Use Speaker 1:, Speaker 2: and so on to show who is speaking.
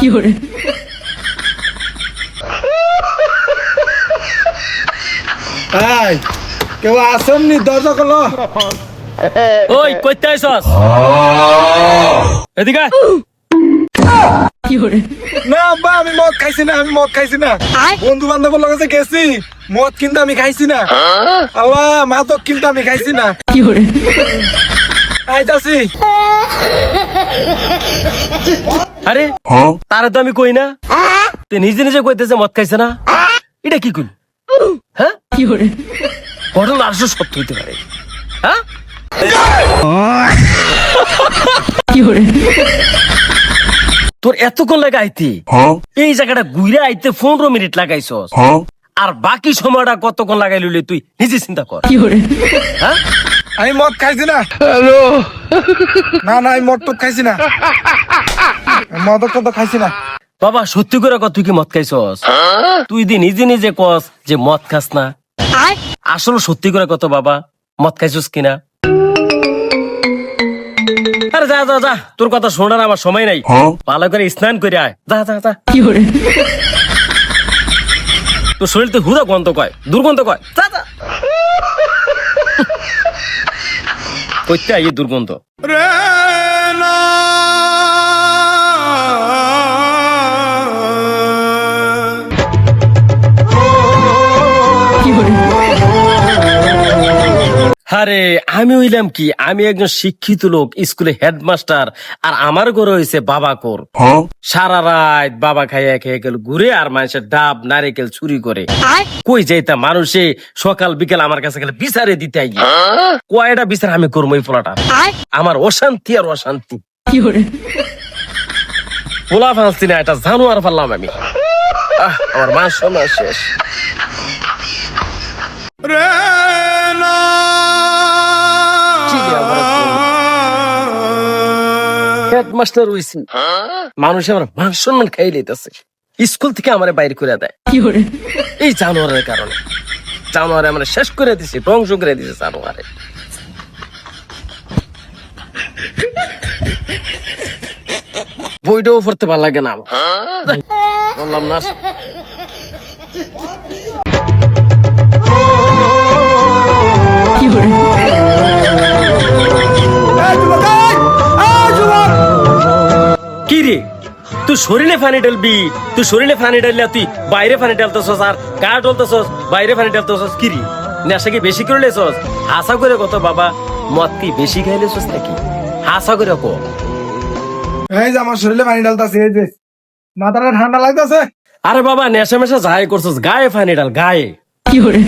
Speaker 1: Fiore.
Speaker 2: এই না বা আমি মদ খাইছি না আমি মদ খাইছি না। বন্ধু বান্ধবের লগে গেছি মদ কিন্তু খাইছি না। হ্যাঁ? আল্লাহ মাদক কিন্তু খাইছি না। Fiore.
Speaker 3: আরে হ্যাঁ? তো আমি কই না। নিজে নিজে কইতেছে মদ খাইছে না। এটা কি কই হ্যাঁ? আসলে সত্য হইতে পারে। হ্যাঁ? তোর এতক্ষণ লাগে আইতে? হ্যাঁ? এই জায়গাটা ঘুরে আইতে পনেরো মিনিট লাগাইস আর বাকি সময়টা কতক্ষণ লাগাইলি তুই নিজে চিন্তা কর।
Speaker 1: কি
Speaker 3: হ্যাঁ?
Speaker 2: আমি মদ খাইছি না। হ্যালো। না না আমি মদ টদ খাইছি না। মদক টদ খাইছি না।
Speaker 3: বাবা সত্যি করে কত তুই কি মদ খাইছস? তুই দি নিজে নিজে কস যে মদ খাস না। আসলে সত্যি করে কত বাবা মদ খাইছস কিনা? আরে যা যা যা তোর কথা শোনার আমার সময় নাই। ভালো করে স্নান করে আয়। যা যা যা।
Speaker 1: 有人
Speaker 3: ，তোর শরীর তো হুদা গন্ধ কয় দুর্গন্ধ কয়। যা যা। কইতে এই দুর্গন্ধ।
Speaker 1: 有
Speaker 3: আরে আমি হইলাম কি? আমি একজন শিক্ষিত লোক স্কুলে হেডমাস্টার আর আমার ঘরে হয়েছে বাবা কোর। সারা রাত বাবা খাইয়া খেয়ে গেল ঘুরে আর মানুষের ডাব নারিকেল চুরি করে। কই যাইতা মানুষে সকাল বিকেল আমার কাছে গেলে বিচারে দিতে আই কয়টা বিচার আমি করব এই পোলাটা? আমার অশান্তি আর অশান্তি，পোলা ফাঁসছি না এটা জানোয়ার পারলাম আমি। আহ, আমার সম্মান শেষ। হেডমাস্টার হইছি মানুষ আমার মান সম্মান খাই লইতেছে। স্কুল থেকে আমার বাইর করে দেয়। এই জানোয়ারের কারণে। জানোয়ারে আমরা শেষ করে দিছি ধ্বংস করে দিছে জানোয়ারে। বইটাও পড়তে ভালো লাগে না বললাম না তুই শরীরে ফানি ঢালবি তুই শরীরে ফানি ঢাললে তুই বাইরে ফানি ঢালতেছস আর গা ঢালতেছস বাইরে ফানি ঢালতেছস কি রে নেশা কি বেশি করে লেছস হাসা করে কত বাবা মদ কি বেশি খাই লেছস নাকি হাসা করে কো
Speaker 2: এই যে আমার শরীরে পানি ডালতাছে এই যে। মাথাটা ঠান্ডা লাগতাছে।
Speaker 3: আরে বাবা নেশা মেশা যাই করছস গায়ে ফানি ঢাল গায়ে।
Speaker 1: 有人，